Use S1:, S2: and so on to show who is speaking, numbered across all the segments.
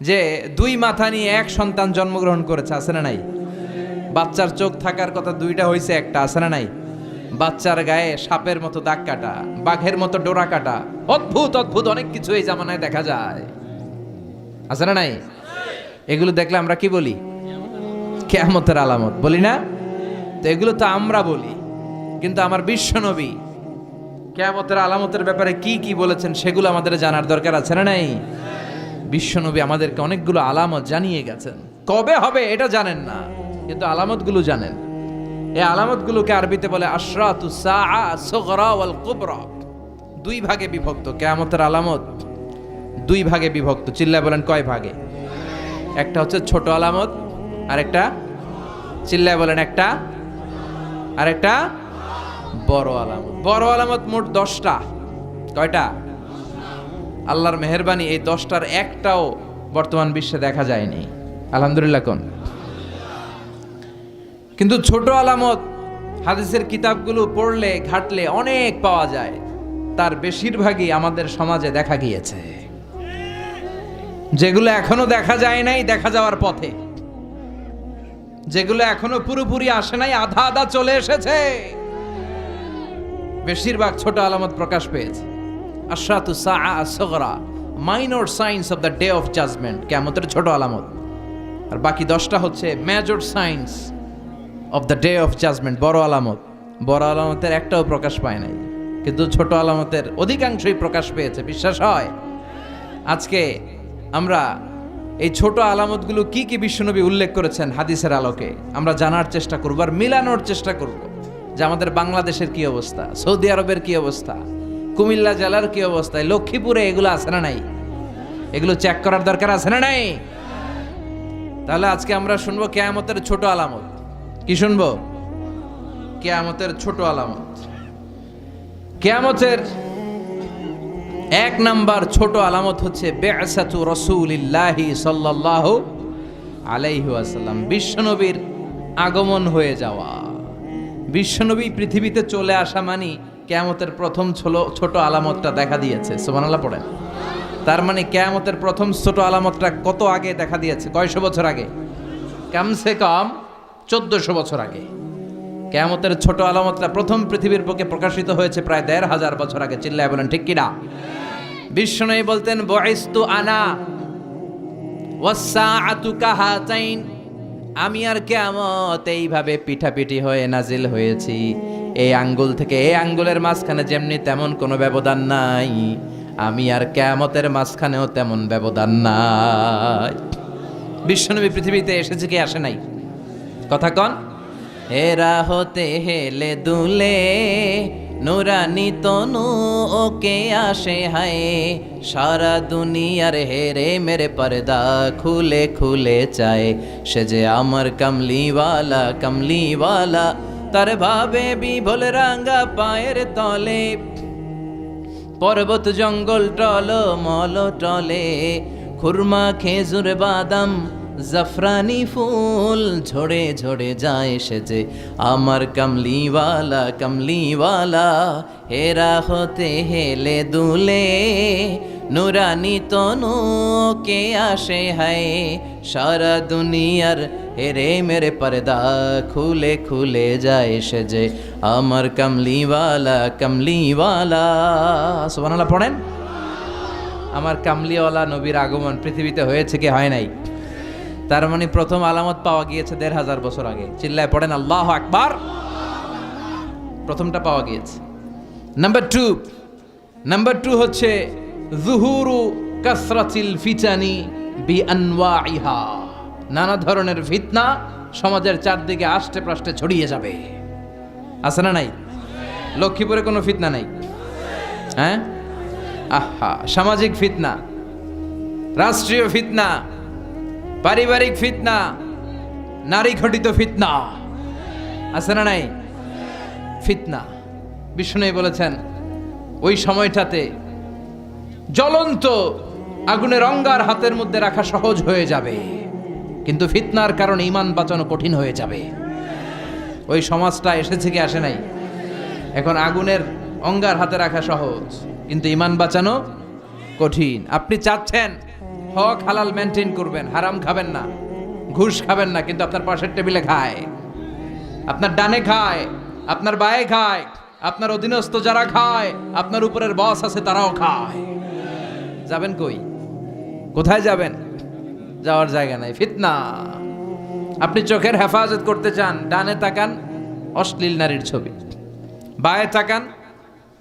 S1: যে দুই মাথা নিয়ে এক সন্তান জন্মগ্রহণ করেছে, আছে না নাই? বাচ্চার চোখ থাকার কথা দুইটা হয়েছে একটা, আছে না নাই? বাচ্চার গায়ে সাপের মতো দাগ কাটা, বাঘের মতো ডোরা কাটা, অদ্ভুত অদ্ভুত, অনেক কিছু এই জামানায় দেখা যায়। আছে না নাই? এগুলো দেখলে আমরা কি বলি? কেয়ামতের আলামত, বলি না? তো এগুলো তো আমরা বলি, কিন্তু আমার বিশ্বনবী কেয়ামতের আলামতের ব্যাপারে কি কি বলেছেন, সেগুলো আমাদের জানার দরকার আছে না নাই? বিশ্বনবী আমাদেরকে অনেকগুলো আলামত জানিয়ে গেছেন। কবে হবে এটা জানেন না, কিন্তু আলামতগুলো জানেন। এই আলামতগুলোকে আরবিতে বলে দুই ভাগে বিভক্ত, কেয়ামতের আলামত দুই ভাগে বিভক্ত। চিল্লায় বলেন কয় ভাগে? একটা হচ্ছে ছোট আলামত আর একটা চিল্লায় বলেন একটা আর একটা বড় আলামত। বড় আলামত মোট দশটা, কয়টা? আল্লাহর মেহরবানি এই দশটার একটাও বর্তমান বিশ্বে দেখা যায়নি। আলহামদুলিল্লাহ কোন? কিন্তু ছোট আলামত হাদিসের কিতাবগুলো পড়লে, ঘাটলে অনেক পাওয়া যায়। তার বেশিরভাগই আমাদের সমাজে দেখা গিয়েছে। যেগুলো এখনও দেখা যায় নাই, দেখা যাওয়ার পথে। যেগুলো এখনও পুরোপুরি আসে নাই, আধা আধা চলে এসেছে। বেশিরভাগ ছোট আলামত প্রকাশ পেয়েছে। আশরাতু সগরা, minor signs of the day of judgment কেমতের ছোট আলামত। আর বাকি দশটা হচ্ছে major signs of the day of judgment, বড় আলামত। বড় আলামতের একটাও প্রকাশ পায় নাই, কিন্তু ছোট আলামতের অধিকাংশই প্রকাশ পেয়েছে, বিশ্বাস হয়? আজকে আমরা এই ছোট আলামতগুলো কি কি বিশ্বনবী উল্লেখ করেছেন হাদিসের আলোকে, আমরা জানার চেষ্টা করব আর মিলানোর চেষ্টা করব যে আমাদের বাংলাদেশের কি অবস্থা, সৌদি আরবের কি অবস্থা কুমিল্লা জেলার কি অবস্থায় লক্ষ্মীপুরে এগুলো আছে না নাই? এগুলো চেক করার দরকার আছে না নাই? তাহলে আজকে আমরা শুনব কেয়ামতের ছোট আলামত। কি শুনব? কেয়ামতের ছোট আলামত। কেয়ামতের এক নাম্বার ছোট আলামত হচ্ছে, বেআসাতু রসুলিল্লাহি সাল্লাল্লাহু আলাইহি ওয়াসাল্লাম। বিশ্বনবীর আগমন হয়ে যাওয়া। বিশ্বনবী পৃথিবীতে চলে আসা মানি কেয়ামতের প্রথম ছোলো ছোট আলামতটা দেখা দিয়েছে। সুবহানাল্লাহ পড়েন। তার মানে কেয়ামতের প্রথম ছোট আলামতটা কত আগে দেখা দিয়েছে? কয়শো বছর আগে? কমসে কম চোদ্দশো বছর আগে। কেয়ামতের ছোট আলামতটা প্রথম পৃথিবীর বুকে প্রকাশিত হয়েছে প্রায় দেড় হাজার বছর আগে। চিল্লায় বলেন, ঠিক কিনা? বিষ্ণু বলতেন বয়স্তু আনা কাহাতাইন। আমি আর কেয়ামত এইভাবে পিঠাপিঠি হয়ে নাজিল হয়েছি। এই আঙ্গুল থেকে এই আঙ্গুলের মাঝখানে যেমনি তেমন কোনো ব্যবধান নাই। আমি আর কেয়ামতের মাঝখানেও তেমন ব্যবধান নাই। বিশ্বনবী পৃথিবীতে এসেছে কি আসে নাই? কথা কন। হেরা হতে হেলে দুলে, নুরানি তনু, ওকে আসে হায়। সারা দুনিয়ার হেরে মেরে পর্দা খুলে খুলে চায়। সে যে আমার কমলিওয়ালা কমলিওয়ালা তার ভাবে বিভোল রাঙ্গা পায়ের তলে, পর্বত জঙ্গল টল মল টলে, খুরমা, খেজুর, বাদাম, জাফরানি ফুল ঝরে ঝরে যায় সে যে আমার কমলিওয়ালা কমলিওয়ালা, হেরা হতে হেলে দুলে নুরানি তনু কে আসে হায়। সারা দুনিয়ার হেরে মেরে পর্দা খুলে খুলে যায় সে যে। আমার কমলিওয়ালা কমলিওয়ালা। সুবহানাল্লাহ, পড়েন। আমার কামলিওয়ালা নবীর আগমন পৃথিবীতে হয়েছে কি হয় নাই? তার মানে প্রথম আলামত পাওয়া গিয়েছে দেড় হাজার বছর আগে। চিল্লায় পড়েন, আল্লাহ আকবার। প্রথমটা পাওয়া গিয়েছে। নাম্বার টু নাম্বার টু হচ্ছে জুহুরু কাসরাতিল ফিচানি বি আনওয়াইহা নানা ধরনের ফিতনা সমাজের চারদিকে আষ্টে প্রাষ্টে ছড়িয়ে যাবে। আছে না নাই? লক্ষ্মীপুরে কোনো ফিতনা নাই? হ্যাঁ? আহা, সামাজিক ফিতনা, রাষ্ট্রীয় ফিতনা, পারিবারিক ফিতনা, নারী ঘটিত ফিতনা। আছে না নাই? ফিতনা। বিষ্ণু বলেছেন, ওই সময়টাতে জ্বলন্ত আগুনের অঙ্গার হাতের মধ্যে রাখা সহজ হয়ে যাবে। কিন্তু ফিতনার কারণে ইমান বাঁচানো কঠিন হয়ে যাবে। ওই সমাজটা এসেছে কি আসে নাই? এখন আগুনের অঙ্গার হাতে রাখা সহজ, কিন্তু ইমান বাঁচানো কঠিন। আপনি চাচ্ছেন, হক হালাল মেনটেন করবেন, হারাম খাবেন না, ঘুষ খাবেন না, কিন্তু আপনার পাশের টেবিলে খায়। আপনার ডানে খায়, আপনার বায়ে খায়, আপনার অধীনস্থ যারা খায়, আপনার উপরের বস আছে তারাও খায়। যাবেন কই? কোথায় যাবেন? যাওয়ার জায়গা নাই, ফিতনা। আপনি চোখের হেফাজত করতে চান, ডানে তাকান, অশ্লীল নারীর ছবি। বায়ে তাকান,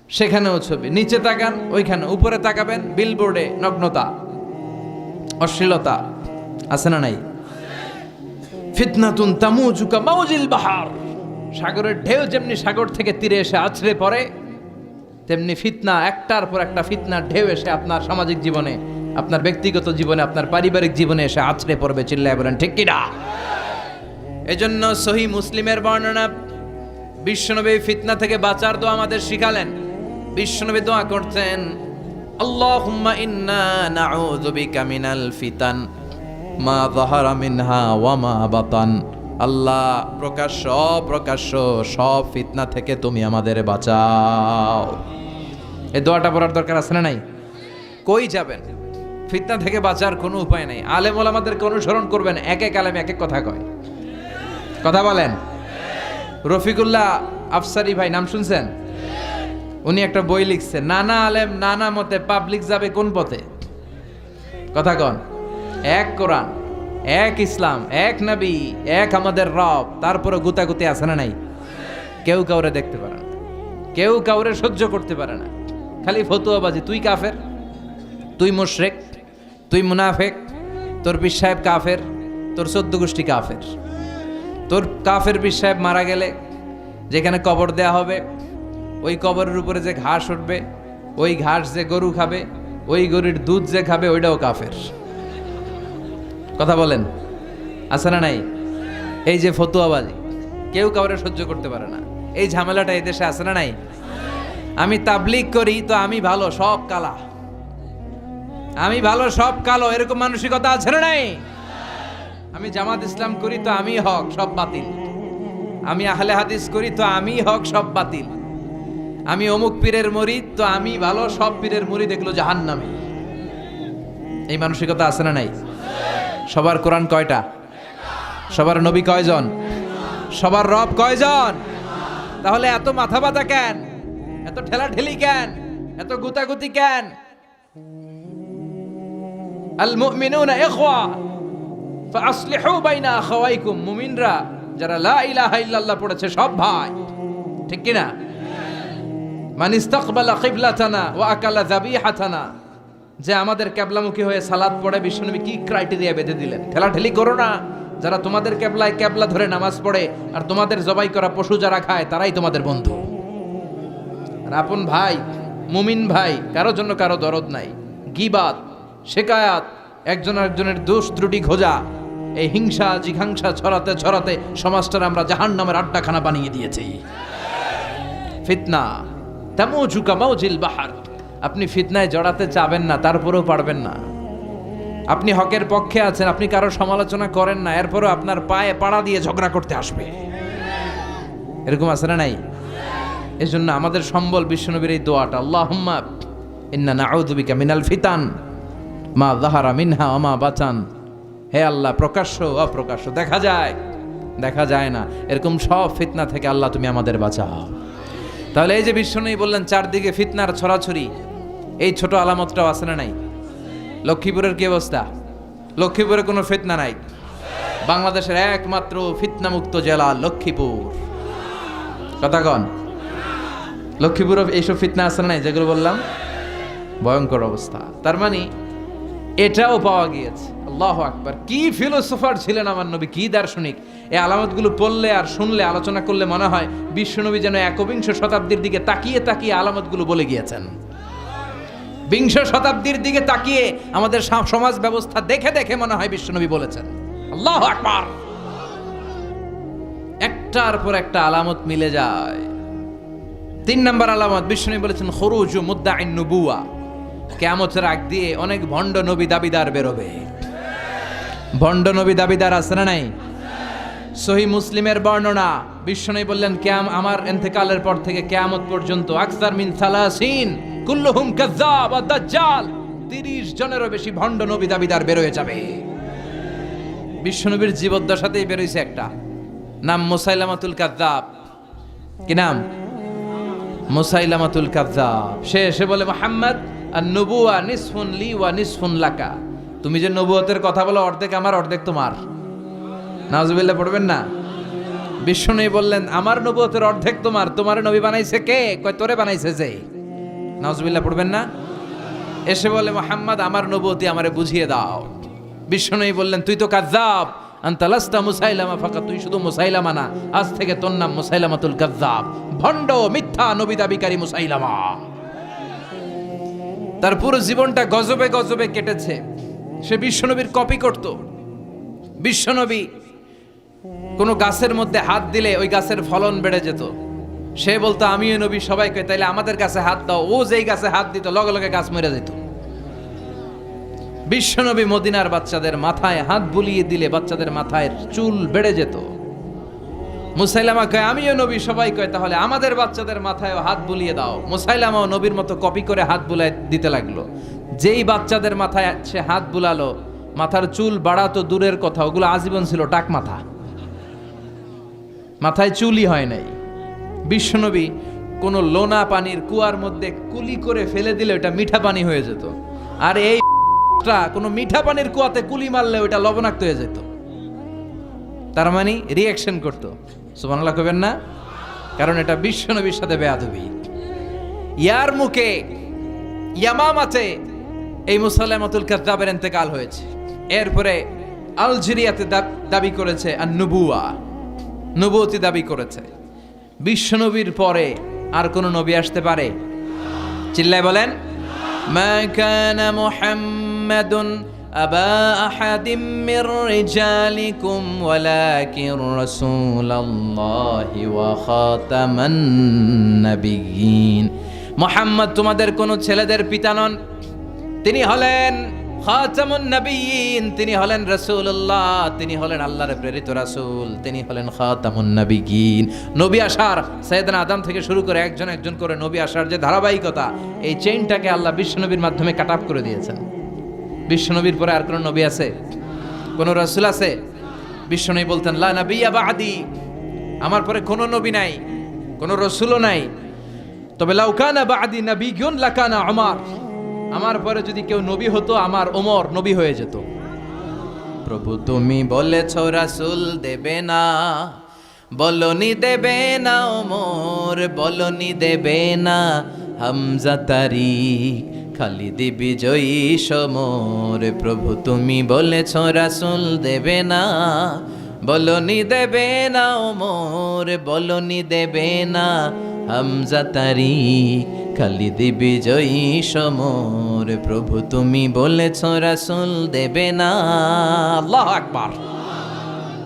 S1: সেখানেও ছবি। নিচে তাকান, ওইখানে। উপরে তাকাবেন বিলবোর্ডে নগ্নতা। অশ্লীলতা, আছে না নাই? ফিতনাতুন তামুজুকা মাউজিল বাহার। সাগরের ঢেউ যেমনি সাগর থেকে তীরে এসে আছড়ে পড়ে তেমনি ফিতনা, একটার পর একটা ফিতনার ঢেউ এসে আপনার সামাজিক জীবনে, আপনার ব্যক্তিগত জীবনে, আপনার পারিবারিক জীবনে এসে আছড়ে পড়বে, চিল্লায় বলেন, ঠিক কিনা এজন্য সহি মুসলিমের বর্ণনা, বিশ্বনবী ফিতনা থেকে বাঁচার দোয়া আমাদের শিখালেন। বিশ্বনবী দোয়া করতেন আল্লাহুম্মা ইন্না নাউযু বিকা মিনাল ফিতান, মা যাহারা মিনহা ওয়া মা বাতান। আল্লাহ, প্রকাশ্য অপ্রকাশ্য সব ফিতনা থেকে তুমি আমাদের বাঁচাও। এই দোয়াটা পড়ার দরকার আছে না নাই? কই যাবেন? ফিতনা থেকে বাঁচার কোনো উপায় নাই। আলেম ওলামাদেরকে অনুসরণ করবেন, এক এক আলেম এক এক কথা কয়। কথা বলেন? রফিকুল্লাহ আফসারি ভাই, নাম শুনছেন? উনি একটা বই লিখছেন, নানা আলেম নানা মতে পাবলিক যাবে কোন পথে? কথা কন। এক কোরআন, এক ইসলাম, এক নবী, এক আমাদের রব তারপরে গুতাগুতি আছে না নাই? কেউ কাউরে দেখতে পারে না। কেউ কাউরে সহ্য করতে পারে না। খালি ফতুয়াবাজি তুই কাফের? তুই মুশরেক, তুই মুনাফেক, তোর পীর সাহেব কাফের, তোর চোদ্দ গোষ্ঠী কাফের। তোর কাফের পীর সাহেব মারা গেলে যেখানে কবর দেয়া হবে, ওই কবরের উপরে যে ঘাস উঠবে, ওই ঘাস যে গরু খাবে, ওই গরুর দুধ যে খাবে, ওইটাও কাফের। কথা বলেন? আছে না নাই? এই যে ফতুয়াবাজি, কেউ কাউরে সহ্য করতে পারে না। এই ঝামেলাটা এই দেশে আছে না নাই? আমি তাবলিগ করি, তো আমি ভালো সব কালা। আমি ভালো সব কালো, এরকম মানসিকতা আছে না নাই? আমি জামাত ইসলাম করি, তো আমি হক, সব বাতিল। আমি আহলে হাদিস করি, তো আমি হক, সব বাতিল। আমি অমুক পীরের মরিদ, তো আমি ভালো সব পীরের মরিদ, এগুলো জাহান নামে এই মানসিকতা আছে না নাই? সবার কোরআন কয়টা? সবার নবী কয়জন? সবার রব কয়জন? তাহলে এত মাথা ব্যথা কেন? এত ঠেলা ঠেলি কেন? এত গুতাগুতি কেন? আল মুমিনুনা ইখওয়া ফাসলিহু বাইনা আখাওয়াইকুম, মুমিনরা যারা লা ইলাহা ইল্লাল্লাহ পড়েছে সব ভাই। ঠিক কি না মান ইস্তাকবালা কিবলাতানা ওয়া আকালা যাবিহাতানা। যে আমাদের ক্যাবলামুখী হয়ে সালাদ পড়ে বিশ্বনবী কি ক্রাইটেরিয়া বেঁধে দিলেন? ঠেলাঠেলি করো না। যারা তোমাদের ক্যাবলায় ক্যাবলা ধরে নামাজ পড়ে আর তোমাদের জবাই করা পশু যারা খায়, তারাই তোমাদের বন্ধু। আর আপন ভাই, মুমিন ভাই কারও জন্য কারও দরদ নাই। গিবাত, শেকায়াত, একজন আরেকজনের দোষ ত্রুটি খোঁজা, এই হিংসা, জিঘাংসা ছড়াতে ছড়াতে সমাজটার আমরা জাহান নামের আড্ডাখানা বানিয়ে দিয়েছি। ফিতনা তেমন ঝুঁকা মাউজিল বাহার। আপনি ফিতনায় জড়াতে চাবেন না তারপরেও পারবেন না। আপনি হকের পক্ষে আছেন, আপনি কারও সমালোচনা করেন না, এরপরও আপনার পায়ে পাড়া দিয়ে ঝগড়া করতে আসবে। এরকম আছে না নাই? এই জন্য আমাদের সম্বল বিশ্বনবীর এই দোয়াটা, আল্লাহুম্মা ইন্না নাউযু মিনাল ফিতান, মা যাহারা মিনহা আমা বাচান হে আল্লাহ, প্রকাশ্য, অপ্রকাশ্য, দেখা যায় দেখা যায় না। এরকম সব ফিতনা থেকে আল্লাহ তুমি আমাদের বাঁচাও। তাহলে এই যে বিশ্বনবী বললেন, চারদিকে ফিতনার ছড়াছড়ি। এই ছোট আলামতটাও আছে না নাই? লক্ষ্মীপুরের কি অবস্থা? লক্ষ্মীপুরে কোনো ফিতনা নাই? বাংলাদেশের একমাত্র ফিতনামুক্ত জেলা লক্ষ্মীপুর। কথা কন। লক্ষ্মীপুরে এইসব ফিতনা না নাই যেগুলো বললাম? ভয়ঙ্কর অবস্থা। তার মানে এটাও পাওয়া গিয়েছে। আল্লাহ আকবার। কি ফিলোসোফার ছিলেন আমার নবী, কি দার্শনিক? এই আলামতগুলো পড়লে আর শুনলে, আলোচনা করলে মনে হয় বিশ্বনবী যেন একবিংশ শতাব্দীর দিকে তাকিয়ে তাকিয়ে আলামতগুলো বলে গিয়েছেন। বিংশ শতাব্দীর দিকে তাকিয়ে আমাদের সমাজ ব্যবস্থা দেখে দেখে মনে হয় বিশ্বনবী বলেছেন। আল্লাহ আকবার। একটার পর একটা আলামত মিলে যায়। তিন নম্বর আলামত বিশ্বনবী বলেছেন, খরুজ মুদ্দা নুবুয়া কেমতের আগ দিয়ে অনেক ভণ্ড নবী দাবিদার বেরোবে। ভণ্ড নবী দাবিদার আছে না নাই? সহি মুসলিমের বর্ণনা বিশ্বনবী বললেন, ক্যাম, আমার এন্তেকালের পর থেকে কেয়ামত পর্যন্ত আকসার মিন সালাসিন, কুল্লুহুম কাজ্জাব ওয়া দাজ্জাল, তিরিশ জনেরও বেশি ভণ্ড নবী দাবিদার বেরোয় যাবে। বিশ্বনবীর জীবদ্দশাতেই বেরোইছে একটা, নাম মুসাইলামাতুল কাদ্দাব কি নাম? মুসাইলামাতুল কাদ্দাব। সে এসে বলে, মোহাম্মদ আর নবুয়া নিসফুন লি ওয়া নিসফুন লাকা। তুমি যে নবুয়তের কথা বলো, অর্ধেক আমার, অর্ধেক তোমার। নাজুবিল্লাহ পড়বেন না? বিষ্ণু বললেন, আমার নবুয়তের অর্ধেক তোমার। তোমার নবী বানাইছে কে? কয়, তোরে বানাইছে যে? নাজুবিল্লাহ পড়বেন না? এসে বলে, মোহাম্মদ, আমার নবুয়তি আমারে বুঝিয়ে দাও। বিষ্ণু বললেন, তুই তো কাজ্জাব আন্তালাস্তা মুসাইলামা ফাঁকা তুই শুধু মুসাইলামা না, আজ থেকে তোর নাম মুসাইলামাতুল কাজ্জাব ভণ্ড মিথ্যা নবী দাবিকারী মুসাইলামা। তার পুরো জীবনটা গজবে গজবে কেটেছে। সে বিশ্বনবীর কপি করত। বিশ্বনবী কোনো গাছের মধ্যে হাত দিলে ওই গাছের ফলন বেড়ে যেত। সে বলতো, আমিও নবী সবাইকে, তাইলে আমাদের কাছে হাত দাও। ও যেই গাছে হাত দিত, লগে লগে গাছ মরে যেত। বিশ্বনবী মদিনার বাচ্চাদের মাথায় হাত বুলিয়ে দিলে বাচ্চাদের মাথায় চুল বেড়ে যেত। মুসাইলামা কয়, আমিও নবী, সবাই কয়, তাহলে আমাদের বাচ্চাদের মাথায় হাত বুলিয়ে দাও। মুসাইলামাও নবীর মতো কপি করে হাত বুলায় দিতে লাগল। যেই বাচ্চাদের মাথায় সে হাত বুলালো, মাথার চুল বাড়াতো দূরের কথা, ওগুলো আজীবন ছিল টাক মাথা। মাথায় চুলই হয় নাই। বিশ্বনবী কোনো লোনা পানির কুয়ার মধ্যে কুলি করে ফেলে দিলে ওটা মিঠা পানি হয়ে যেত। আর এই টা কোনো মিঠা পানির কুয়াতে কুলি মারলে ওটা লবণাক্ত হয়ে যেত। তার মানে রিয়াকশন করতো। সুবহানাল্লাহ কবেন না? কারণ এটা বিশ্বনবীর সাথে বেয়াদবি। ইয়ার মুখে ইয়ামামাতে এই মুসাল্লামাতুল কাদ্দাবের ইন্তেকাল হয়েছে। এরপরে আলজেরিয়াতে দাবি করেছে আর নুবুয়া নবুয়তি দাবি করেছে। বিশ্বনবীর পরে আর কোন নবী আসতে পারে? চিল্লায় বলেন, মা কানা মুহাম্মাদুন আবা আহাদিম মির রিজালিকুম ওয়ালাকিন রাসূলুল্লাহি ওয়া খাতামান নাবিয়্যিন মুহাম্মদ তোমাদের কোন ছেলেদের পিতা নন। তিনি হলেন খাতামুন নবীন। তিনি হলেন রাসূলুল্লাহ। তিনি হলেন আল্লাহর প্রেরিত রাসূল। তিনি হলেন খাতামুন নবীন। নবী আসার, সাইয়েদনা আদম থেকে শুরু করে একজন একজন করে নবী আসার যে ধারাবাহিকতা, এই চেইনটাকে আল্লাহ বিশ্বনবীর মাধ্যমে কাট আপ করে দিয়েছেন। বিশ্বনবীর পরে আর কোনো নবী আছে? কোনো রাসূল আছে? বিশ্বনবী বলতেন, লা নবিয়্যা বাদি। আমার পরে কোনো নবী নাই, কোনো রসুলও নাই। তবে লাউকানা বাদি নবীগুন লাকানা আমার আমার পরে যদি কেউ নবী হতো, আমার ওমর নবী হয়ে যেত। প্রভু, তুমি বলেছ রাসুল দেবে না। বলনি দেবে না ওমর বলনি দেবে না। হামজা তারিক খালিদি বিজয়ী সমর। প্রভু, তুমি বলেছ রাসুল দেবে না। বলনি দেবে না ওমর, বলনি দেবে না। হামজা তারিক খালিদি বিজয়ী সমর। প্রভু, তুমি বলেছ রাসুল দেবে না। আল্লাহ আকবার।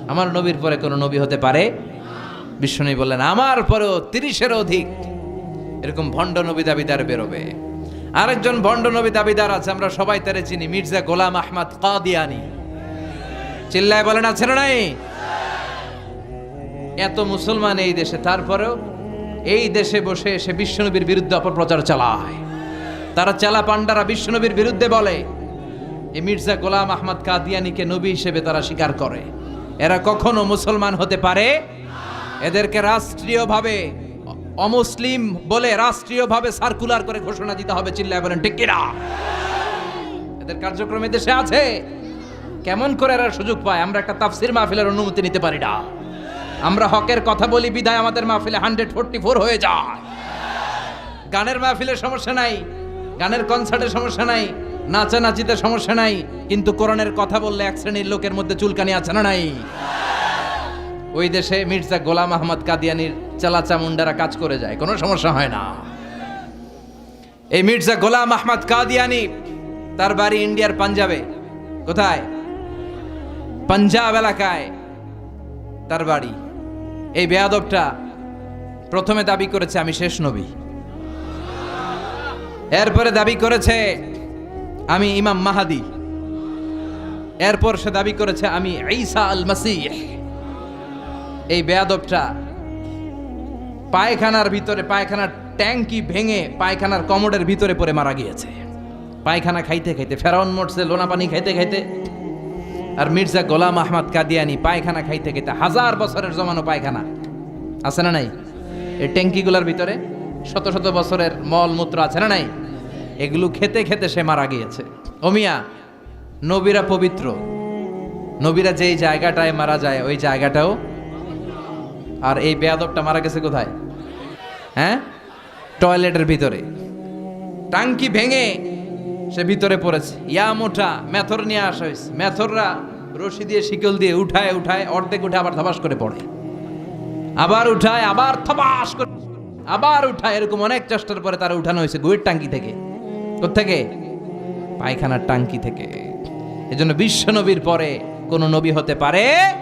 S1: আমার নবীর পরে কোনো নবী হতে পারে? বিষ্ণু বললেন, আমার পরেও তিরিশের অধিক। এরকম ভণ্ড নবী দাবিদার বেরোবে। আরেকজন ভণ্ড নবী দাবিদার আছে, আমরা সবাই তারে চিনি, মির্জা গোলাম আহমদ কাদিয়ানি। চিল্লায় বলেন, আছে না নাই? এত মুসলমান এই দেশে, তারপরেও এই দেশে বসে এসে বিশ্বনবীর বিরুদ্ধে অপপ্রচার চালায়। তারা চেলা পান্ডারা বিশ্বনবীর বিরুদ্ধে বলে এই মির্জা গোলাম আহমদ কাদিয়ানিকে নবী হিসেবে তারা স্বীকার করে। এরা কখনো মুসলমান হতে পারে? এদেরকে রাষ্ট্রীয়ভাবে অমুসলিম বলে রাষ্ট্রীয়ভাবে সার্কুলার করে ঘোষণা দিতে হবে চিল্লায় বলেন, ঠিক কিনা? এদের কার্যক্রম দেশে আছে। কেমন করে এরা সুযোগ পায়? আমরা একটা তাফসির মাহফিলের অনুমতি নিতে পারি না। আমরা হকের কথা বলি, বিদায় আমাদের মাহফিলে হান্ড্রেড ফোরটি ফোর হয়ে যায়। গানের মাহফিলের সমস্যা নাই, গানের কনসার্টের সমস্যা নাই, নাচানাচিতে সমস্যা নাই, কিন্তু কোরআনের কথা বললে এক শ্রেণির লোকের মধ্যে চুলকানি আছে না নাই? ওই দেশে মির্জা গোলাম আহমদ কাদিয়ানির চালা চামুন্ডারা কাজ করে যায়, কোনো সমস্যা হয় না। এই মির্জা গোলাম আহমদ কাদিয়ানি, তার বাড়ি ইন্ডিয়ার পাঞ্জাবে। কোথায়? পাঞ্জাব এলাকায় তার বাড়ি। এই বেয়াদবটা প্রথমে দাবি করেছে, আমি শেষ নবী। এরপরে দাবি করেছে, আমি ইমাম মাহাদি। এরপর সে দাবি করেছে, আমি ঈসা আল মাসিহ এই বেয়াদবটা। পায়খানার ভিতরে, পায়খানার ট্যাঙ্কি ভেঙে পায়খানার কমোডের ভিতরে পড়ে মারা গিয়েছে। পায়খানা খাইতে খাইতে, ফেরাউন মরছে, লোনা পানি খাইতে খাইতে। আর মির্জা গোলাম আহমদ কাদিয়ানি পায়খানা খাইতে খাইতে হাজার বছরের জমানো পায়খানা। আছে না নাই? এই ট্যাঙ্কিগুলোর ভিতরে শত শত বছরের মল মূত্র আছে না নাই? এগুলো খেতে খেতে সে মারা গিয়েছে। ওমিয়া নবীরা পবিত্র। নবীরা যেই জায়গাটায় মারা যায়, ওই জায়গাটাও আর এই বেয়াদবটা মারা গেছে কোথায়? হ্যাঁ? টয়লেটের ভিতরে। টাঙ্কি ভেঙে সে ভিতরে পড়েছে। ইয়া মোটা, মেথর নিয়ে আসা হয়েছে। মেথররা রশি দিয়ে শিকল দিয়ে উঠায় উঠায় অর্ধেক উঠে আবার ধবাস করে পড়ে। আবার উঠায়, আবার থবাস করে আবার উঠায়। এরকম অনেক চেষ্টার পরে তারা উঠানো হয়েছে গুয়ের টাঙ্কি থেকে। থেকে পায়খানার টাঙ্কি থেকে। এজন্য বিশ্ব নবীর পরে কোন নবী হতে পারে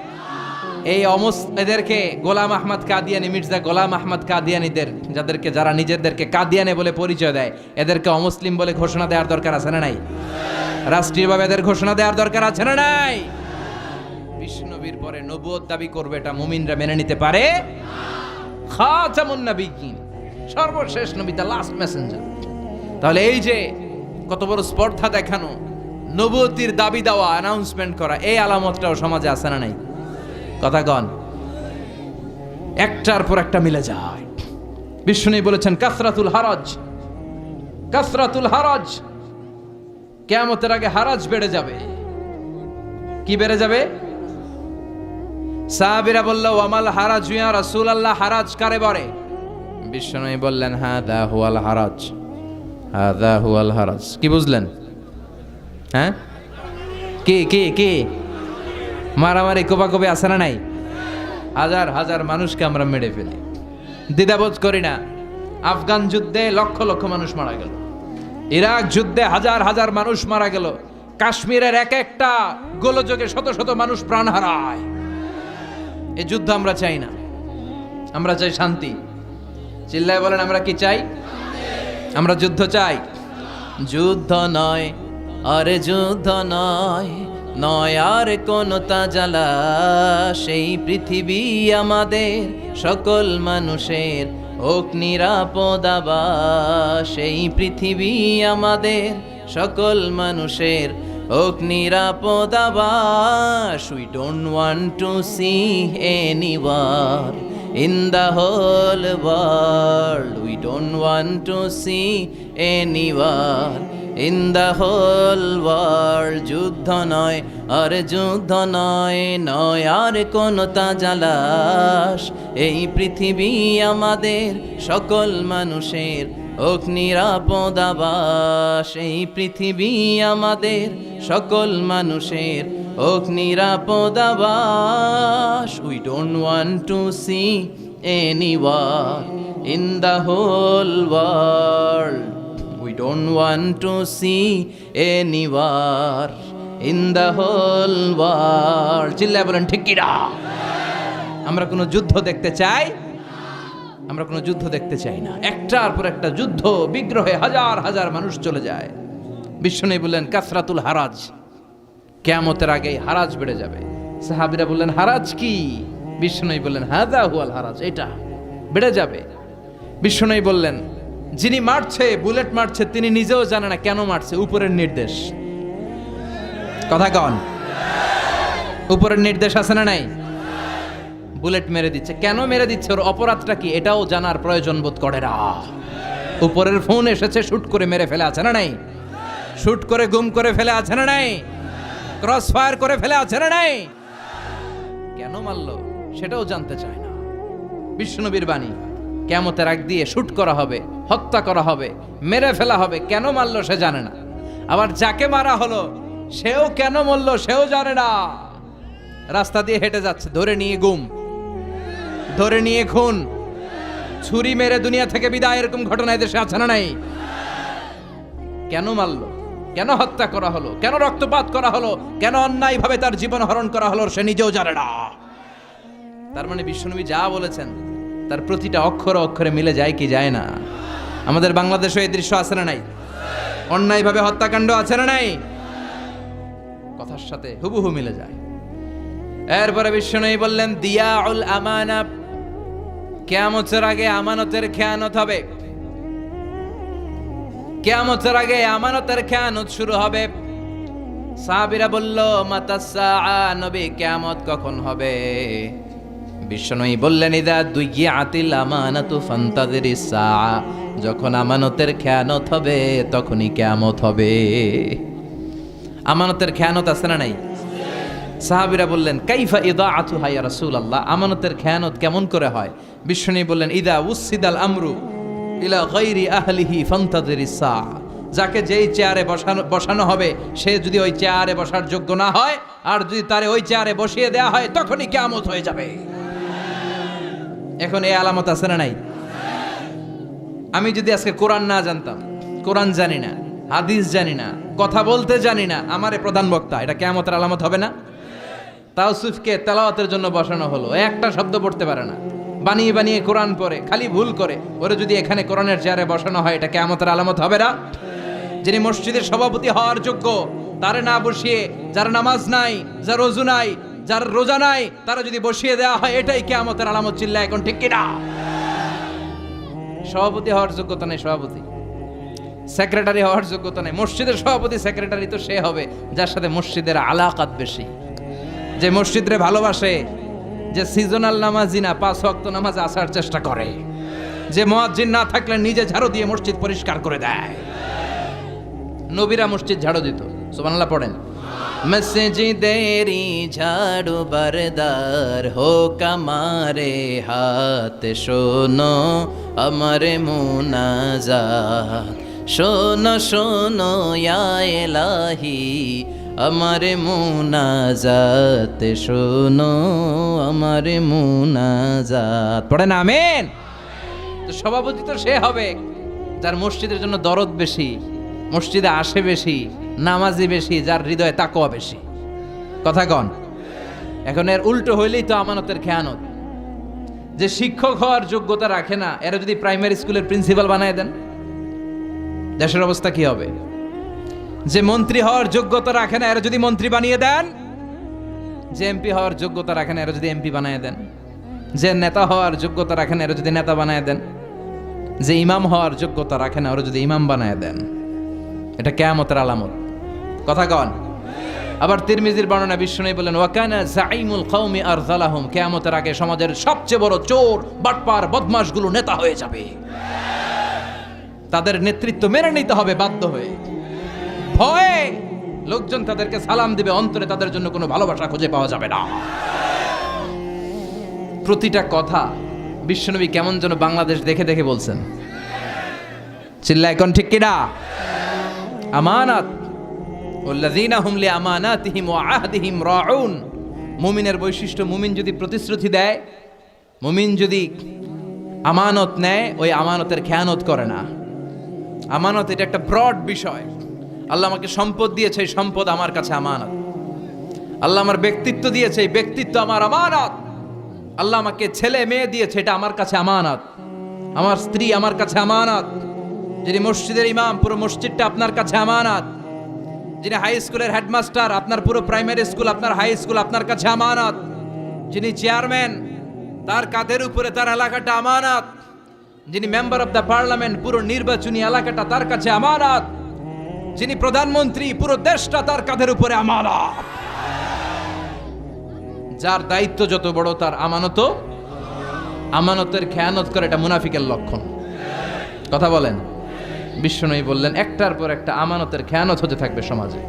S1: এই অমস এদেরকে গোলাম আহমদ কাদিয়ানি, মির্জা গোলাম আহমদ কাদিয়ানিদের, যাদেরকে যারা নিজেদেরকে কাদিয়ানি বলে পরিচয় দেয়, এদেরকে অমুসলিম বলে ঘোষণা দেওয়ার দরকার আছে না নাই? রাষ্ট্রীয়ভাবে এদের ঘোষণা দেওয়ার দরকার আছে না নাই? বিষ্ণবীর পরে নবুয়ত দাবি করবে, এটা মুমিনরা মেনে নিতে পারে? খাতামুন নাবিয়িন সর্বশেষ নবী দ্য লাস্ট মেসেঞ্জার তাহলে এই যে কত বড় স্পর্ধা দেখানো নবতির দাবি দেওয়া অ্যানাউন্সমেন্ট করা, এই আলামতটাও সমাজে আছে না নাই? কথা কন একটার পর একটা মিলে যায়। বিষ্ণু বলেছেন, কাসরাতুল হারাজ কাসরাতুল হারাজ, কেয়ামতের আগে হারাজ বেড়ে যাবে। কি বেড়ে যাবে? সাহাবিরা বলল, ওয়ামাল হারাজ ইয়া রাসূল আল্লাহ হারাজ কারে বলে? বিষ্ণু বললেন হ্যাঁ দা হুয়াল হারাজ হ্যাঁ দা হুয়াল হারাজ। কি বুঝলেন? হ্যাঁ? কে কে কে? মারামারি কোপাকপি আছে না নাই? হাজার হাজার মানুষকে আমরা মেরে ফেলি। দ্বিধাবোধ করি না। আফগান যুদ্ধে লক্ষ লক্ষ মানুষ মারা গেল। ইরাক যুদ্ধে হাজার হাজার মানুষ মারা গেল। কাশ্মীরের এক একটা গোলযোগে শত শত মানুষ প্রাণ হারায়। এই যুদ্ধ আমরা চাই না। আমরা চাই শান্তি। চিল্লায় বলেন, আমরা কি চাই? আমরা যুদ্ধ চাই। যুদ্ধ নয়, আরে যুদ্ধ নয়। নয় আর কোন তাজালা। সেই পৃথিবী আমাদের, সকল মানুষের হোক নিরাপদ সেই পৃথিবী আমাদের, সকল মানুষের হোক নিরাপদ আবাস। We don't want to see anywhere in the whole world. We don't want to see anyone in the whole world. যুদ্ধ নয় আর যুদ্ধ নয় নয় আর কোন তাজালাস এই পৃথিবী আমাদের সকল মানুষের হোক নিরাপদ আবাস, এই পৃথিবী আমাদের সকল মানুষের। হোক নিরাপদ আবাস we don't want to see anywhere in the whole world we don't want to see anywhere in the whole world চিল্লায় বলেন, ঠিক আমরা কোনো যুদ্ধ দেখতে চাই? আমরা কোনো যুদ্ধ দেখতে চাই না। একটার পর একটা যুদ্ধ, বিগ্রহে হাজার হাজার মানুষ চলে যায়। বিষ্ণু বললেন, কাসরাতুল হারাজ, কেয়ামতের আগে হারাজ বেড়ে যাবে। সাহাবিরা বললেন, হারাজ কি? বিষ্ণুই বললেন হাদা হুয়াল হারাজ, এটা বেড়ে যাবে। বিষ্ণুই বললেন, যিনি মারছে, বুলেট মারছে, তিনি নিজেও জানে না কেন মারছে, উপরের নির্দেশ। কথা কন। উপরের নির্দেশ আছে না নাই? বুলেট মেরে দিচ্ছে। কেন মেরে দিচ্ছে? ওর অপরাধটা কি? এটাও জানার প্রয়োজন বোধ করে না উপরের ফোন এসেছে, শুট করে মেরে ফেলে আছে না নাই? শুট করে গুম করে ফেলে আছে না নাই? ক্রস ফায়ার করে ফেলে আছে না নাই? কেন মারলো? সেটাও জানতে চায় না। বিষ্ণুবীর বাণী কেমতের আগ দিয়ে শুট করা হবে, হত্যা করা হবে, মেরে ফেলা হবে। কেন মারলো সে জানে না। আবার যাকে মারা হলো, সেও কেন মরলো সেও জানে না। রাস্তা দিয়ে হেঁটে যাচ্ছে, ধরে নিয়ে গুম। ধরে নিয়ে খুন। ছুরি মেরে দুনিয়া থেকে বিদায় এরকম ঘটনা এদেশে আছে না নাই? কেন মারলো? কেন হত্যা করা হলো? কেন রক্তপাত করা হলো? কেন অন্যায়ভাবে তার জীবন হরণ করা হলো সে নিজেও জানে না। তার মানে বিশ্বনবী যা বলেছেন, তার প্রতিটা অক্ষরে অক্ষরে মিলে যায় কি যায় না? আমাদের বাংলাদেশে এই দৃশ্য আছে না নাই? অন্যায়ভাবে হত্যাকাণ্ড আছে না নাই? কথার সাথে হুবহু মিলে যায়। এরপরে বিশ্বনবী বললেন, দিয়াউল আমানা কেয়ামতের আগে আমানতের খেয়ানত হবে। কেয়ামতের আগে আমানতের খেয়ানত শুরু হবে। সাহাবিরা বলল, মাতাসা নবী, কেয়ামত কখন হবে? বিশ্বনয়ী বললেন, ইদা দুই আতিল আমানাতু ফান্তাদের যখন আমানতের খেয়ানত হবে, তখনই কেয়ামত হবে। আমানতের খেয়ানত আছে না নাই? সাহাবিরা বললেন, কাইফা ইদা আতু হাইয়া রাসূল আল্লাহ আমানতের খেয়ানত কেমন করে হয়? বিশ্বনী বললেন, ইদা উসিদাল আমরু ইলা গাইরি আহলিহি ফান্তাদের যাকে যেই চেয়ারে বসানো বসানো হবে, সে যদি ওই চেয়ারে বসার যোগ্য না হয়, আর যদি তারে ওই চেয়ারে বসিয়ে দেওয়া হয়, তখনই কেয়ামত হয়ে যাবে। এখন এই আলামত আছে না নাই? আমি যদি আজকে কোরআন না জানতাম, কোরআন জানি না, হাদিস জানি না, কথা বলতে জানি না, আমারে প্রধান বক্তা, এটা কেয়ামতের আলামত হবে না? তাওসিফকে তেলাওয়াতের জন্য বসানো হলো, একটা শব্দ পড়তে পারে না। বানিয়ে বানিয়ে কোরআন পড়ে, খালি ভুল করে। ওরে যদি এখানে কোরআনের চেয়ারে বসানো হয়, এটা কেয়ামতের আলামত হবে না? যিনি মসজিদের সভাপতি হওয়ার যোগ্য, তারে না বসিয়ে, যার নামাজ নাই, যার রোজু নাই, যার রোজা নাই, তারা যদি বসিয়ে দেওয়া হয়, এটাই কেয়ামতের আলামত চিল্লা এখন ঠিক কিনা? সভাপতি হওয়ার যোগ্যতা নেই, সভাপতি। সেক্রেটারি হওয়ার যোগ্যতা নেই। মসজিদের সভাপতি, সেক্রেটারি তো সে হবে, যার সাথে মসজিদের আলাকাত বেশি। যে মসজিদরে ভালোবাসে যে সিজনাল নামাজি না, পাঁচ ওয়াক্ত নামাজ আসার চেষ্টা করে। যে মুয়াজ্জিন না থাকলে নিজে ঝাড়ু দিয়ে মসজিদ পরিষ্কার করে দেয়। নবীরা মসজিদ ঝাড়ু দিত, সুবহানাল্লাহ পড়েন। মসজিদেরি ঝাড়ু বরদার হো কামারে হাত, শোনো আমার মুনাজাত। শোনো শোনো, ইয়া এলাহি আমার মুনাজাত শোনো আমার মুনাজাত। পড়েন আমেন। তো সভাপতি তো সে হবে যার মসজিদের জন্য দরদ বেশি মসজিদে আসে বেশি নামাজি বেশি যার হৃদয়ে তাকোয়া বেশি। কথা কন। এখন এর উল্টো হইলেই তো আমানতের খেয়ানত। যে শিক্ষক হওয়ার যোগ্যতা রাখে না এরা যদি প্রাইমারি স্কুলের প্রিন্সিপাল বানায় দেন দেশের অবস্থা কি হবে? যে মন্ত্রী হওয়ার যোগ্যতা রাখে না, এরা যদি মন্ত্রী বানিয়ে দেন, যে এমপি হওয়ার যোগ্যতা রাখে না, এরা যদি এমপি বানিয়ে দেন। যে নেতা হওয়ার যোগ্যতা রাখে না, এরা যদি নেতা বানিয়ে দেন। যে ইমাম হওয়ার যোগ্যতা রাখে না, ওরা যদি ইমাম বানিয়ে দেন। এটা কেয়ামতের আলামত। কথা কন। আবার তিরমিজির বর্ণনা বিশ্ব বিষ্ণু বলেন, ওয়াকানা জাইমুল কওমি আরজালাহুম কেয়ামতের আগে সমাজের সবচেয়ে বড় চোর, বাটপার, বদমাশগুলো নেতা হয়ে যাবে। তাদের নেতৃত্ব মেনে নিতে হবে বাধ্য হয়ে। ভয়ে লোকজন তাদেরকে সালাম দিবে, অন্তরে তাদের জন্য কোনো ভালোবাসা খুঁজে পাওয়া যাবে না। প্রতিটা কথা বিশ্বনবী কেমন যেন বাংলাদেশ দেখে দেখে বলছেন। চিল্লা এখন ঠিক কিনা? আমানাত। ওল্লাযীনা হুম লিআমানাতিহিম ওয়া আহদিহিম রাউন। মুমিনের বৈশিষ্ট্য, মুমিন যদি প্রতিশ্রুতি দেয়, মুমিন যদি আমানত নেয়, ওই আমানতের খেয়ানত করে না। আমানত এটা একটা ব্রড বিষয়। আল্লাহ আমাকে সম্পদ দিয়েছে, এই সম্পদ আমার কাছে আমানত। আল্লাহ আমার ব্যক্তিত্ব দিয়েছে, এই ব্যক্তিত্ব আমার আমানত। আল্লাহ আমাকে ছেলে, মেয়ে দিয়েছে, এটা আমার কাছে আমানত। আমার স্ত্রী আমার কাছে আমানত। যিনি মসজিদের ইমাম, পুরো মসজিদটা আপনার কাছে আমানত। যিনি হাই স্কুলের হেডমাস্টার, আপনার পুরো প্রাইমারি স্কুল, আপনার হাই স্কুল আপনার কাছে আমানত। যিনি চেয়ারম্যান, তার কাঁধের উপরে তার এলাকাটা আমানত। যিনি মেম্বার অফ দ্য পার্লামেন্ট, পুরো নির্বাচনী এলাকাটা তার কাছে আমানত। যিনি প্রধানমন্ত্রী, পুরো দেশটা তার কাঁধের উপরে আমানত। যার দায়িত্ব যত বড়, তার আমানত, আমানতের খেয়ানত করে এটা মুনাফিকের লক্ষণ। কথা বলেন। বিশ্বনয়ী বললেন, একটার পর একটা আমানতের খেয়ানত হতে থাকবে সমাজে।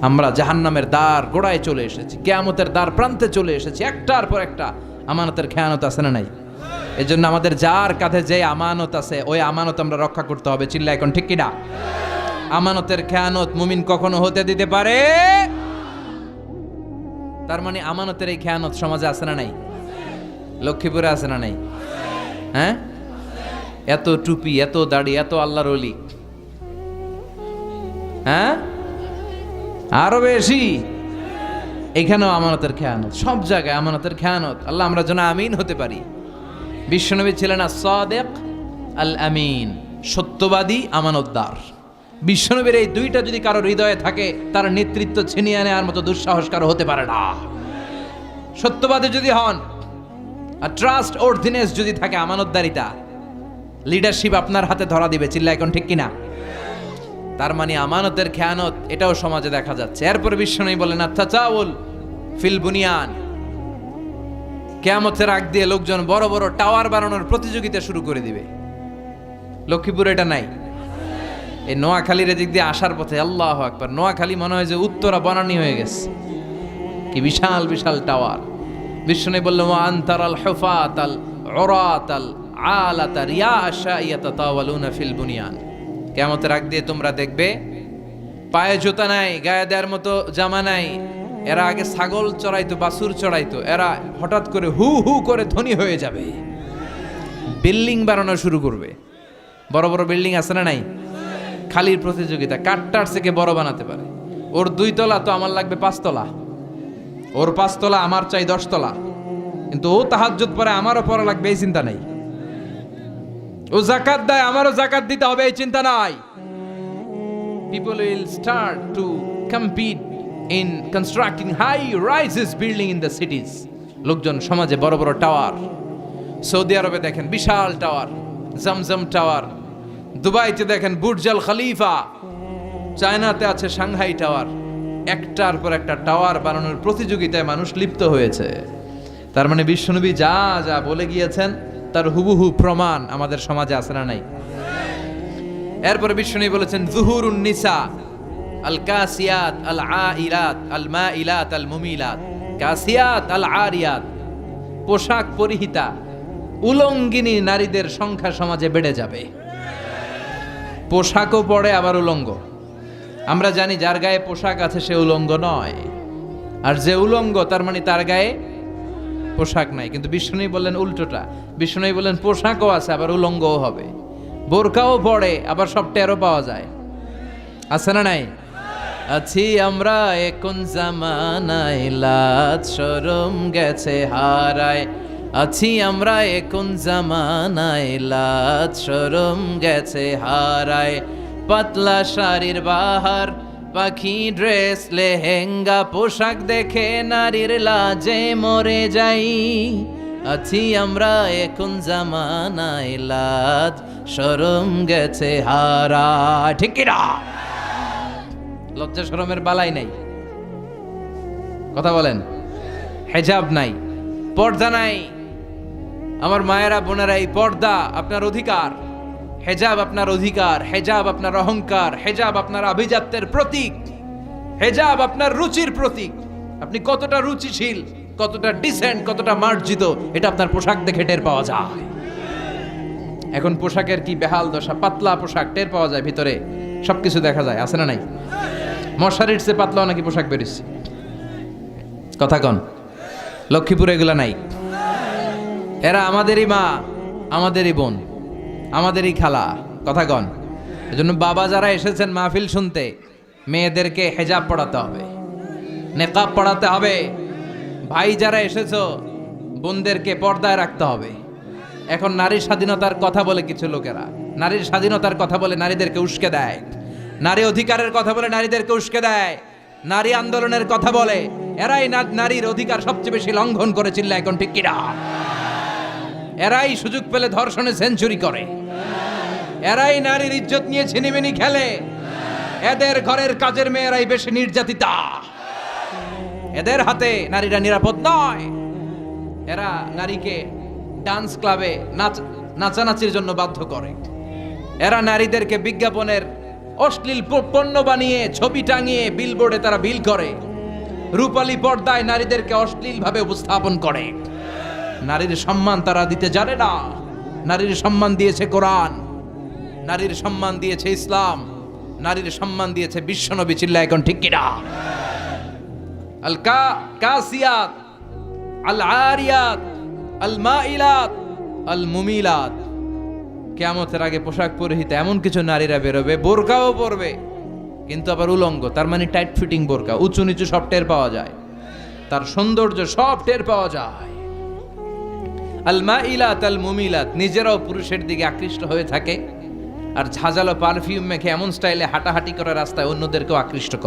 S1: আমরা জাহান্নামের দ্বার গোড়ায় চলে এসেছি, কেয়ামতের দ্বার প্রান্তে চলে এসেছি, একটার পর একটা আমানতের খেয়ানত আছে না নাই? এজন্য আমাদের যার কাঁধে যে আমানত আছে, ওই আমানত আমরা রক্ষা করতে হবে চিল্লা এখন ঠিক কিনা? আমানতের খেয়ানত মুমিন কখনো হতে দিতে পারে? তার মানে আমানতের এই খেয়ানত সমাজে আছে না নাই? লক্ষ্মীপুরে আছে না নাই? হ্যাঁ? এত টুপি, এত দাড়ি, এত আল্লাহর অলি হ্যাঁ? আরও বেশি। এখানেও আমানতের খেয়ানত, সব জায়গায় আমানতের খেয়ানত। আল্লাহ আমরা যেন আমিন হতে পারি। বিশ্বনবী ছিলেন আল আমিন সত্যবাদী আমানতদার। বিশ্বনবীর এই দুইটা যদি কারও হৃদয়ে থাকে, তার নেতৃত্ব ছিনিয়ে নেওয়ার মতো দুঃসাহস কারও হতে পারে না। সত্যবাদী যদি হন, আর ট্রাস্ট অর্ডিনেন্স যদি থাকে, আমানতদারিতা লিডারশিপ আপনার হাতে ধরা দিবে চিল্লা এখন ঠিক কিনা? তার মানে আমানতের খেয়ানত, এটাও সমাজে দেখা যাচ্ছে। এরপর বিশ্ব নেই বলেন আচ্ছা চাউল ফিল বুনিয়ান। কেয়ামতের আগ দিয়ে লোকজন বড় বড় টাওয়ার বানানোর প্রতিযোগিতা শুরু করে দিবে। লক্ষ্মীপুর এটা নাই। এই নোয়াখালীর এদিক দিয়ে আসার পথে, আল্লাহ একবার নোয়াখালী মনে হয় যে উত্তরা বনানি হয়ে গেছে। কি বিশাল বিশাল টাওয়ার। বিষ্ণু বলল আন্তার আল হফাত আল অরাত আল আলাতা রিয়া আশা ইয়াতা তাওয়ালুনা ফিল বুনিয়ান। কেমতের আগ দিয়ে তোমরা দেখবে, পায়ে জুতা নাই, গায়ে দেওয়ার মতো জামা নাই, এরা আগে ছাগল চড়াইতো বাসুর চড়াইতো, এরা হঠাৎ করে হু হু করে ধনী হয়ে যাবে। বিল্ডিং বানানো শুরু করবে। বড় বড় বিল্ডিং আছে না নাই? খালির প্রতিযোগিতা কাঠটার থেকে বড় বানাতে পারে। ওর দুই তলা তো আমার লাগবে পাঁচতলা ওর পাঁচতলা আমার চাই দশতলা কিন্তু ও তাহাজ্জুদ পরে আমারও পড়া লাগবে, এই চিন্তা নাই। ও জাকাত দেয়, আমারও জাকাত দিতে হবে, এই চিন্তা নাই। People will start to compete in constructing high rises building in the cities লোকজন সমাজে বড় বড় টাওয়ার সৌদি আরবে দেখেন, বিশাল টাওয়ার জমজম টাওয়ার দুবাইতে দেখেন বুর্জাল খলিফা। চায়নাতে আছে সাংহাই টাওয়ার। একটার পর একটা টাওয়ার বানানোর প্রতিযোগিতায় মানুষ লিপ্ত হয়েছে। তার মানে বিশ্বনবী যা যা বলে গিয়েছেন, তার হুবহু প্রমাণ আমাদের সমাজে আছে না নাই? এরপরে বিষ্ণু বলেছেন, জুহুরুন নিসা আল কাসিয়াত আল আইলাত আল মা ইলাত আল মুমিলাত কাসিয়াত আল আরিয়াত পোশাক পরিহিতা, উলঙ্গিনী নারীদের সংখ্যা সমাজে বেড়ে যাবে। পোশাকও পড়ে আবার উলঙ্গ। আমরা জানি যার গায়ে পোশাক আছে সে উলঙ্গ নয়। আর যে উলঙ্গ, তার মানে তার গায়ে পোশাক নাই। কিন্তু বিষ্ণু বললেন উল্টোটা। বিষ্ণু বললেন পোশাকও আছে, আবার উলঙ্গও হবে। বোরকাও পড়ে আবার সব টেরও পাওয়া যায়। আছে না নাই? আছি আমরা এখন জামানায়, লাজ, শরম গেছে হারায়। আছি আমরা এখন জামানায় লাজ শরম গেছে হারায়। পাতলা শাড়ির বাহার, পাখি ড্রেস, লেহেঙ্গা, পোশাক দেখে নারীর লাজে মরে যাই। আছি আমরা এখন জামানায় লাজ শরম গেছে হারা ঠিক লজ্জা শরমের বালাই নাই। কথা বলেন। হেজাব নাই। পর্দা নাই। আমার মায়েরা, বোনেরা, এই পর্দা আপনার অধিকার। হেজাব আপনার অধিকার, হেজাব আপনার অহংকার, হেজাব আপনার আভিজাত্যের প্রতীক। হেজাব আপনার রুচির প্রতীক। আপনি কতটা রুচিশীল, কতটা ডিসেন্ট কতটা মার্জিত, এটা আপনার পোশাক দেখে টের পাওয়া যায়। এখন পোশাকের কি বেহাল দশা? পাতলা পোশাক, টের পাওয়া যায় ভিতরে। সবকিছু দেখা যায়, আছে না নাই? মশারির চেয়ে পাতলাও নাকি পোশাক বেরিয়েছে? কথা কন। লক্ষ্মীপুরে এগুলা নাই। এরা আমাদেরই মা, আমাদেরই বোন, আমাদেরই খালা। কথা কন। এজন্য বাবা যারা এসেছেন মাহফিল শুনতে, মেয়েদেরকে হেজাব পড়াতে হবে, নেকাব পড়াতে হবে। ভাই যারা এসেছ, বোনদেরকে পর্দায় রাখতে হবে। এখন নারীর স্বাধীনতার কথা বলে কিছু লোকেরা। নারীর স্বাধীনতার কথা বলে নারীদেরকে উস্কে দেয়। নারী অধিকারের কথা বলে নারীদেরকে উস্কে দেয়। নারী আন্দোলনের কথা বলে। এরাই নারীর অধিকার সবচেয়ে বেশি লঙ্ঘন করেছিল এখন, ঠিক কিনা? এরাই সুযোগ পেলে ধর্ষণে সেঞ্চুরি করে। এরাই নারীর ইজ্জত নিয়ে ছিনিমিনি খেলে। এদের ঘরের কাজের মেয়েরাই বেশি নির্যাতিতা। এদের হাতে নারীরা নিরাপদ নয়। এরা নারীকে ডান্স ক্লাবে নাচ, নাচানাচির জন্য বাধ্য করে। এরা নারীদেরকে বিজ্ঞাপনের অশ্লীল পণ্য বানিয়ে, ছবি টাঙিয়ে বিলবোর্ডে তারা বিল করে। রূপালী পর্দায় নারীদেরকে অশ্লীলভাবে উপস্থাপন করে। নারীর সম্মান তারা দিতে জানে না। নারীর সম্মান দিয়েছে কোরআন। নারীর সম্মান দিয়েছে ইসলাম। নারীর সম্মান দিয়েছে বিশ্বনবী চিল্লা এখন ঠিক কিনা? আল কা কাসিয়াত আল আরিয়াত আল মাইলাত আল মুমিলাত কেয়ামতের আগে পোশাক পরিহিত এমন কিছু নারীরা বেরোবে, বোরকাও পরবে, কিন্তু আবার উলঙ্গ, তার মানে টাইট ফিটিং বোরকা, উঁচু নিচু সব টের পাওয়া যায়। তার সৌন্দর্য সব টের পাওয়া যায়। আল ইলাত আল মুমিলাত নিজেরাও পুরুষের দিকে আকৃষ্ট হয়ে থাকে। আর ঝাঁঝালো পারফিউম মেখে এমন স্টাইলে হাঁটাহাঁটি করা রাস্তায় অন্যদেরকেও আকৃষ্ট করে।